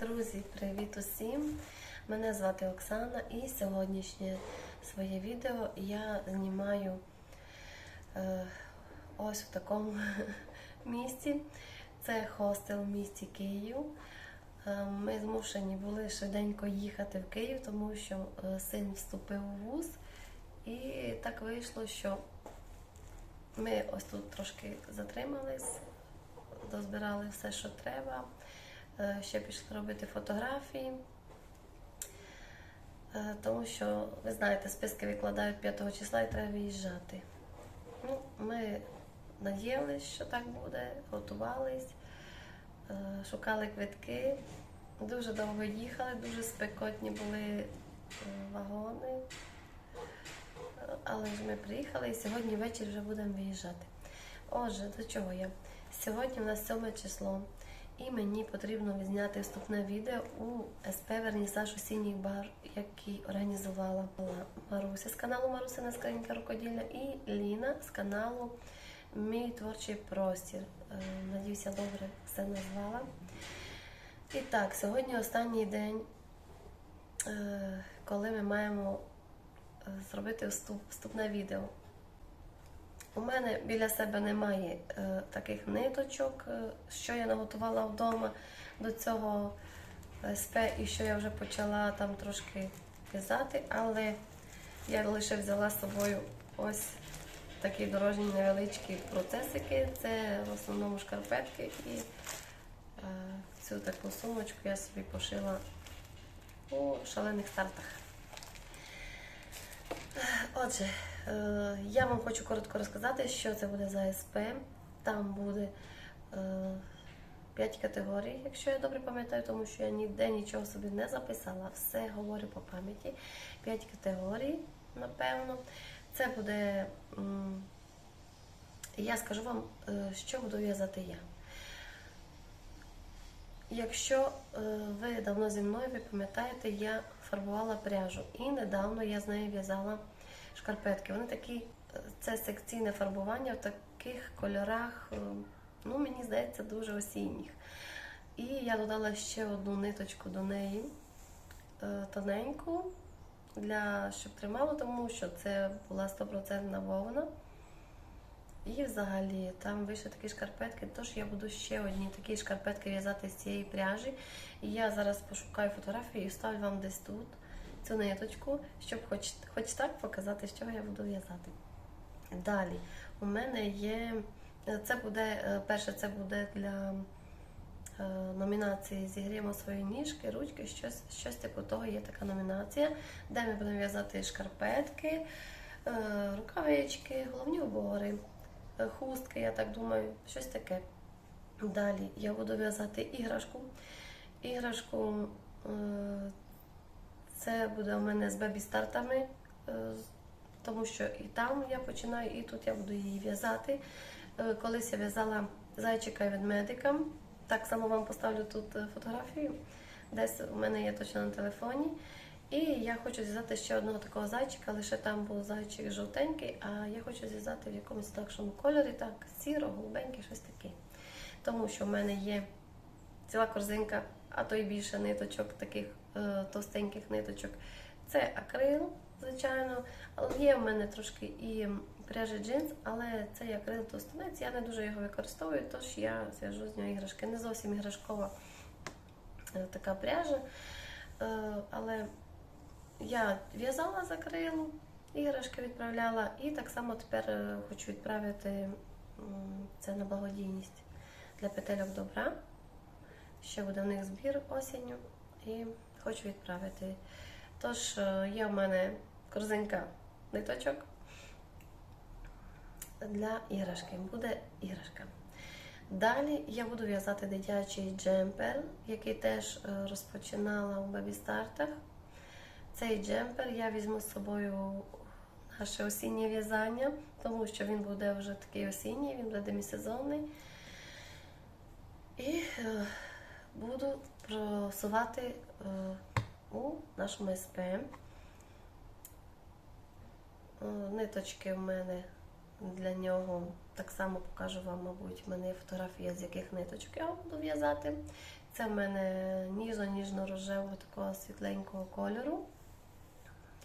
Друзі, привіт усім! Мене звати Оксана і сьогоднішнє своє відео я знімаю е, ось в такому місці. Це хостел в місті Київ. Е, Ми змушені були швиденько їхати в Київ, тому що е, син вступив у вуз. І так вийшло, що ми ось тут трошки затримались, дозбирали все, що треба. Е, Ще пішли робити фотографії, Е, тому що, ви знаєте, списки викладають 5 числа і треба виїжджати. Ну, ми надіялись, що так буде, готувались, е, шукали квитки. Дуже довго їхали, дуже спекотні були вагони. Але ж ми приїхали і сьогодні ввечері вже будемо виїжджати. Отже, до чого я? Сьогодні у нас 7 число, і мені потрібно відзняти вступне відео у СП Вернісаж осінній бар, який організувала Маруся з каналу Марусина Скринька Рукоділля і Ліна з каналу Мій творчий простір. Е, Надіюся, добре все назвала. І так, сьогодні останній день, е, коли ми маємо е, зробити вступ, вступне відео. У мене біля себе немає е, таких ниточок, е, що я наготувала вдома до цього СП і що я вже почала там трошки в'язати, але я лише взяла з собою ось такі дорожні невеличкі процесики. Це в основному шкарпетки і е, цю таку сумочку я собі пошила у шалених стартах. Отже, е, я вам хочу коротко розказати, що це буде за СП. Там буде 5 категорій, якщо я добре пам'ятаю, тому що я ніде нічого собі не записала, все говорю по пам'яті. 5 категорій, напевно. Це буде. Я скажу вам, е, що буду в'язати я. Якщо е, ви давно зі мною, ви пам'ятаєте, я фарбувала пряжу і недавно я з нею в'язала шкарпетки. Вони такі, це секційне фарбування в таких кольорах, е, ну мені здається, дуже осінніх. І я додала ще одну ниточку до неї, е, тоненьку, для, щоб тримало, тому що це була 100% вовна. І взагалі там вийшли такі шкарпетки, тож я буду ще одні такі шкарпетки в'язати з цієї пряжі. І я зараз пошукаю фотографії і вставлю вам десь тут цю ниточку, щоб хоч, хоч так показати, з чого я буду в'язати. Далі, у мене є. Це буде, е, перше, це буде для е, номінації Зігріємо свої ніжки, ручки, щось, щось типу того є така номінація, де ми будемо в'язати шкарпетки, е, рукавички, головні убори, е, хустки, я так думаю, щось таке. Далі я буду в'язати іграшку. Іграшку е, це буде у мене з бебі-стартами, е, тому що і там я починаю, і тут я буду її в'язати. Е, Колись я в'язала зайчика і ведмедика. Так само вам поставлю тут е, фотографію. Десь у мене є точно на телефоні. І я хочу зв'язати ще одного такого зайчика, лише там був зайчик жовтенький, а я хочу зв'язати в якомусь інакшому кольорі, так, сіро, голубенький, щось таке. Тому що в мене є ціла корзинка, а то й більше ниточок, таких товстеньких ниточок. Це акрил, звичайно. Є в мене трошки і пряжа джинс, але цей акрил товстунець, я не дуже його використовую, тож я зв'яжу з нього іграшки. Не зовсім іграшкова е, така пряжа. Е, але я в'язала з акрилу, іграшки відправляла, і так само тепер е, хочу відправити це на благодійність для петельок добра. Ще буде в них збір осінню і хочу відправити. Тож е, є в мене корзинка ниточок для іграшки. Буде іграшка. Далі я буду в'язати дитячий джемпер, який теж е, розпочинала у бебі-стартах. Цей джемпер я візьму з собою наше осіннє в'язання, тому що він буде вже такий осінній, він буде демісезонний. І е, буду просувати е, у нашому СП. Е, Ниточки в мене для нього так само покажу вам, мабуть, в мене фотографія, з яких ниточок я буду в'язати. Це в мене ніжно-ніжно-рожевого такого світленького кольору.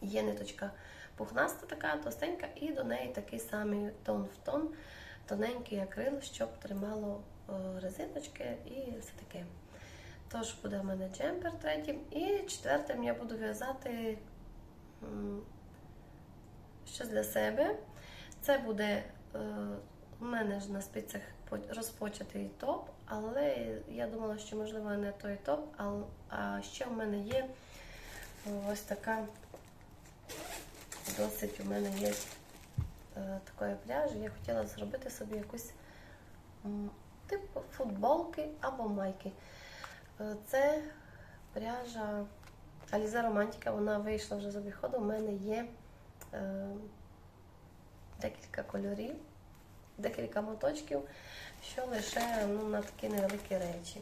Є ниточка пухнаста така, товстенька, і до неї такий самий тон в тон, тоненький акрил, щоб тримало е, резиночки і все таке. Тож буде в мене джемпер третім. І четвертим я буду в'язати щось для себе. Це буде е, у мене ж на спицях розпочатий топ, але я думала, що можливо не той топ, а, ще в мене є ось така досить у мене є е, такої пряжі. Я хотіла зробити собі якусь типу футболки або майки. Е, Це пряжа Alize Romantica, вона вийшла вже з обіходу. У мене є е, декілька кольорів, декілька моточків, що лише ну, на такі невеликі речі.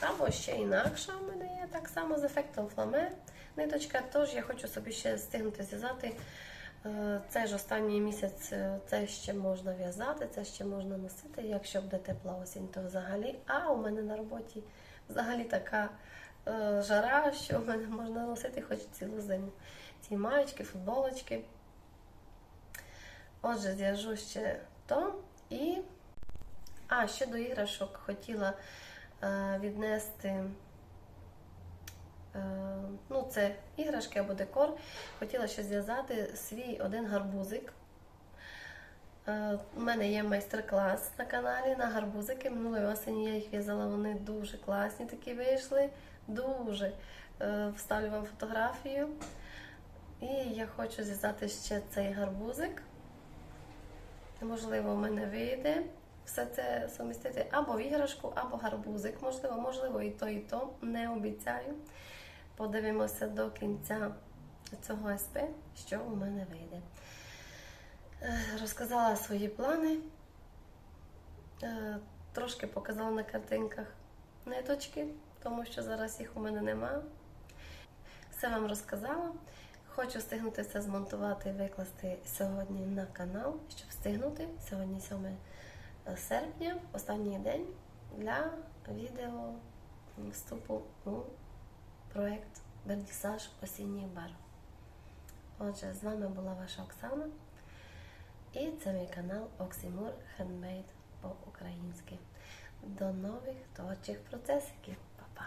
Або ще інакша у мене є так само з ефектом фламе ниточка. Тож я хочу собі ще встигнути зв'язати. Е, Цей ж останній місяць е, це ще можна в'язати, це ще можна носити. Якщо буде тепла осінь, то взагалі. А у мене на роботі взагалі така е, жара, що в мене можна носити хоч цілу зиму. Ці маєчки, футболочки. Отже, зв'яжу ще то. І. А, ще до іграшок хотіла віднести. Е, ну, це іграшки або декор. Хотіла ще зв'язати свій один гарбузик. Е, У мене є майстер-клас на каналі на гарбузики. Минулої осені я їх в'язала, вони дуже класні такі вийшли. Дуже. Е, Вставлю вам фотографію. І я хочу зв'язати ще цей гарбузик. Можливо, в мене вийде все це сумістити або в іграшку, або гарбузик. Можливо, можливо, і то, і то. Не обіцяю. Подивимося до кінця цього СП, що у мене вийде. Е, Розказала свої плани, Е, трошки показала на картинках ниточки, тому що зараз їх у мене нема. Все вам розказала. Хочу встигнути все змонтувати і викласти сьогодні на канал, щоб встигнути. Сьогодні 7 серпня, останній день для відео вступу у проєкт Вернісаж осінній бар. Отже, з вами була ваша Оксана. І це мій канал Оксимур Хендмейд по-українськи. До нових творчих процесиків. Па-па!